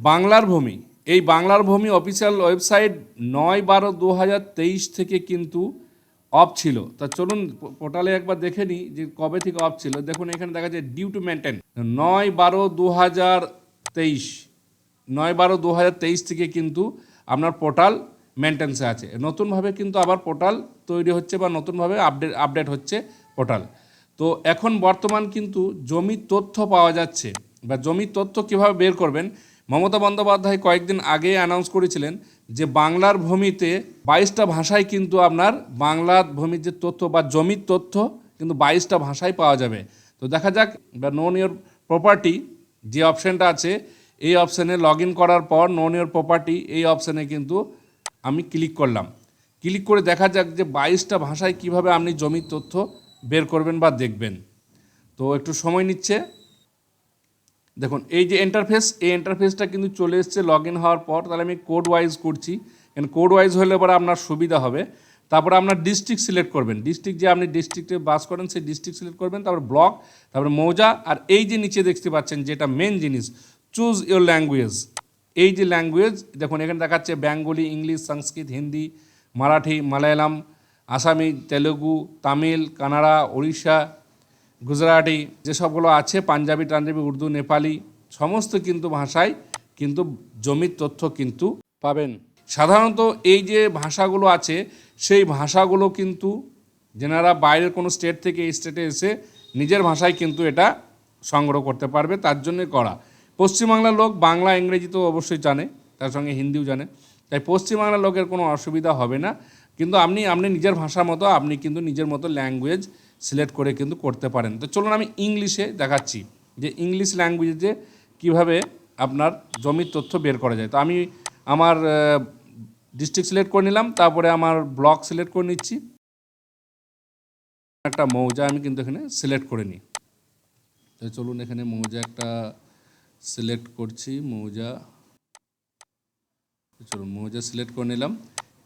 বাংলার ভূমি। এই বাংলার ভূমি অফিসিয়াল ওয়েবসাইট নয় বারো দু হাজার তেইশ থেকে কিন্তু অফ ছিল। তা চলুন পোর্টালে একবার দেখে নিই যে কবে থেকে অফ ছিল। দেখুন, এখানে দেখা যায় ডিউ টু মেনটেন নয় বারো দু হাজার তেইশ। নয় বারো দু হাজার তেইশ থেকে কিন্তু আপনার পোর্টাল মেনটেন্সে আছে। নতুনভাবে কিন্তু আবার পোর্টাল তৈরি হচ্ছে বা নতুনভাবে আপডেট আপডেট হচ্ছে পোর্টাল তো এখন বর্তমান কিন্তু জমির তথ্য পাওয়া যাচ্ছে। বা জমির তথ্য কীভাবে বের করবেন? মমতা বন্দ্যোপাধ্যায় কয়েকদিন আগে অ্যানাউন্স করেছিলেন যে বাংলার ভূমিতে বাইশটা ভাষায় কিন্তু আপনার বাংলার ভূমির যে তথ্য বা জমির তথ্য কিন্তু বাইশটা ভাষায় পাওয়া যাবে। তো দেখা যাক, বা নোন ইয়োর প্রপার্টি যে অপশানটা আছে, এই অপশানে লগ করার পর নোন ইয়োর প্রপার্টি এই অপশানে কিন্তু আমি ক্লিক করলাম। ক্লিক করে দেখা যাক যে বাইশটা ভাষায় কীভাবে আপনি জমির তথ্য বের করবেন বা দেখবেন। তো একটু সময় নিচ্ছে। দেখুন, এই যে ইন্টারফেস এই ইন্টারফেসটা কিন্তু চলে এসছে লগ ইন হওয়ার পর। তাহলে আমি কোড ওয়াইজ করছি। কোড ওয়াইজ হলে পরে আপনার সুবিধা হবে। তারপরে আপনার ডিস্ট্রিক্ট সিলেক্ট করবেন। ডিস্ট্রিক্ট যে আপনি ডিস্ট্রিক্টে বাস করেন, সেই ডিস্ট্রিক্ট সিলেক্ট করবেন। তারপর ব্লক তারপরে মৌজা, আর এই যে নিচে দেখতে পাচ্ছেন, যেটা মেন জিনিস চুজ ইউর ল্যাঙ্গুয়েজ এই যে ল্যাঙ্গুয়েজ দেখুন, এখানে দেখাচ্ছে বেঙ্গলি ইংলিশ সংস্কৃত হিন্দি মারাঠি মালায়ালাম আসামি তেলেগু তামিল কানাডা উড়িষ্যা গুজরাটি যেসবগুলো আছে, পাঞ্জাবি টাঞ্জাবি উর্দু, নেপালি, সমস্ত কিন্তু ভাষায় কিন্তু জমির তথ্য কিন্তু পাবেন। সাধারণত এই যে ভাষাগুলো আছে, সেই ভাষাগুলো কিন্তু যেনারা বাইরের কোনো স্টেট থেকে এই স্টেটে এসে নিজের ভাষায় কিন্তু এটা সংগ্রহ করতে পারবে, তার জন্যে করা। পশ্চিমবাংলার লোক বাংলা, ইংরেজি তো অবশ্যই জানে, তার সঙ্গে হিন্দিও জানে, তাই পশ্চিমবাংলার লোকের কোনো অসুবিধা হবে না। কিন্তু আপনি আপনি নিজের ভাষা মতো, আপনি কিন্তু নিজের মতো ল্যাঙ্গুয়েজ সিলেক্ট করে কিন্তু করতে পারেন। তো চলুন আমি ইংলিশে দেখাচ্ছি যে ইংলিশ ল্যাঙ্গুয়েজে কীভাবে আপনার জমির তথ্য বের করা যায়। তো আমি আমার ডিস্ট্রিক্ট সিলেক্ট করে নিলাম, তারপরে আমার ব্লক সিলেক্ট করে নিচ্ছি। একটা মৌজা আমি কিন্তু এখানে সিলেক্ট করে নিই। তো চলুন এখানে মৌজা একটা সিলেক্ট করছি, মৌজা। চলুন মৌজা সিলেক্ট করে নিলাম।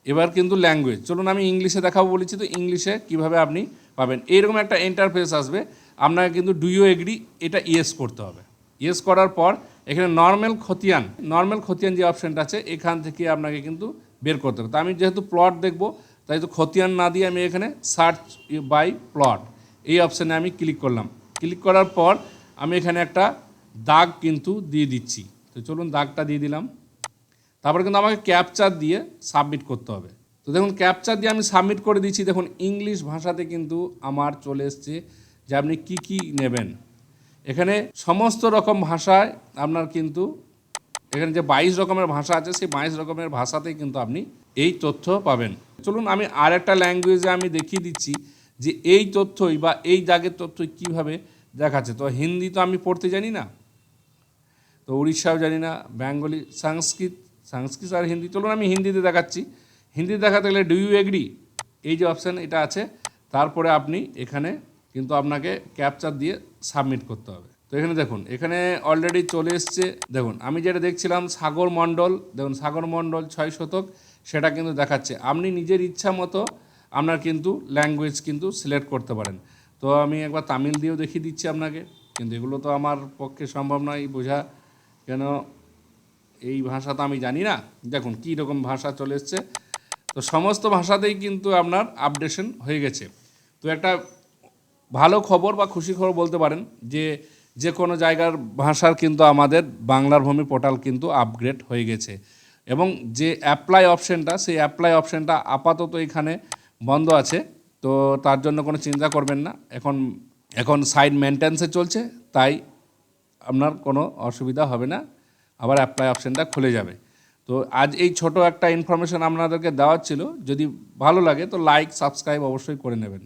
এবার কিন্তু ল্যাঙ্গুয়েজ চলুন আমি ইংলিশে দেখাবো বলেছি তো ইংলিশে কীভাবে আপনি পাবেন। এইরকম একটা ইন্টারফেস আসবে। আপনাকে কিন্তু ডুইও এগ্রি এটা ইয়েস করতে হবে। ইয়েস করার পর এখানে নর্মাল খতিয়ান নর্মাল খতিয়ান যে অপশানটা আছে, এখান থেকে আপনাকে কিন্তু বের করতে হবে। তো আমি যেহেতু প্লট দেখব, তাই তো খতিয়ান না দিয়ে আমি এখানে সার্চ বাই প্লট এই অপশানে আমি ক্লিক করলাম। ক্লিক করার পর আমি এখানে একটা দাগ কিন্তু দিয়ে দিচ্ছি। তো চলুন দাগটা দিয়ে দিলাম। তারপরে কিন্তু আমাকে ক্যাপচার দিয়ে সাবমিট করতে হবে। তো দেখুন ক্যাপচার দিয়ে আমি সাবমিট করে দিচ্ছি। দেখুন ইংলিশ ভাষাতে কিন্তু আমার চলে এসছে যে আপনি কি কি নেবেন। এখানে সমস্ত রকম ভাষায় আপনার কিন্তু, এখানে যে বাইশ রকমের ভাষা আছে, সেই বাইশ রকমের ভাষাতেই কিন্তু আপনি এই তথ্য পাবেন। চলুন, আমি আর একটা ল্যাঙ্গুয়েজে আমি দেখিয়ে দিচ্ছি যে এই তথ্যই বা এই দাগের তথ্যই কীভাবে দেখাচ্ছে। তো হিন্দি তো আমি পড়তে জানি না, তো উড়িষ্যাও জানি না, বেঙ্গলি, সংস্কৃত সংস্কৃত আর হিন্দি, চলুন আমি হিন্দিতে দেখাচ্ছি। হিন্দিতে দেখাতে গেলে ডু ইউ এগ্রি এই যে অপশান এটা আছে। তারপরে আপনি এখানে কিন্তু আপনাকে ক্যাপচার দিয়ে সাবমিট করতে হবে। তো এখানে দেখুন, এখানে অলরেডি চলে এসছে। দেখুন, আমি যেটা দেখছিলাম, সাগর মণ্ডল, দেখুন, সাগর মণ্ডল ছয় শতক, সেটা কিন্তু দেখাচ্ছে। আপনি নিজের ইচ্ছা মতো আপনার কিন্তু ল্যাঙ্গুয়েজ কিন্তু সিলেক্ট করতে পারেন। তো আমি একবার তামিল দিয়েও দেখিয়ে দিচ্ছি আপনাকে। কিন্তু এগুলো তো আমার পক্ষে সম্ভব নয় বোঝা। কেন? এই ভাষা তো আমি জানি না। দেখুন, কী রকম ভাষা চলে এসছে। তো সমস্ত ভাষাতেই কিন্তু আপনার আপডেশন হয়ে গেছে। তো একটা ভালো খবর বা খুশি খবর বলতে পারেন যে যে কোনো জায়গার ভাষার কিন্তু আমাদের বাংলার ভূমি পোর্টাল কিন্তু আপগ্রেড হয়ে গেছে। এবং যে অ্যাপ্লাই অপশানটা সেই অ্যাপ্লাই অপশানটা আপাতত এখানে বন্ধ আছে। তো তার জন্য কোনো চিন্তা করবেন না। এখন এখন সাইড মেনটেন্সে চলছে, তাই আপনার কোনো অসুবিধা হবে না। আবার অ্যাপ্লাই অপশানটা খুলে যাবে। তো আজ এই ছোট একটা ইনফরমেশন আপনাদেরকে দেওয়ার ছিল। যদি ভালো লাগে তো লাইক সাবস্ক্রাইব অবশ্যই করে নেবেন।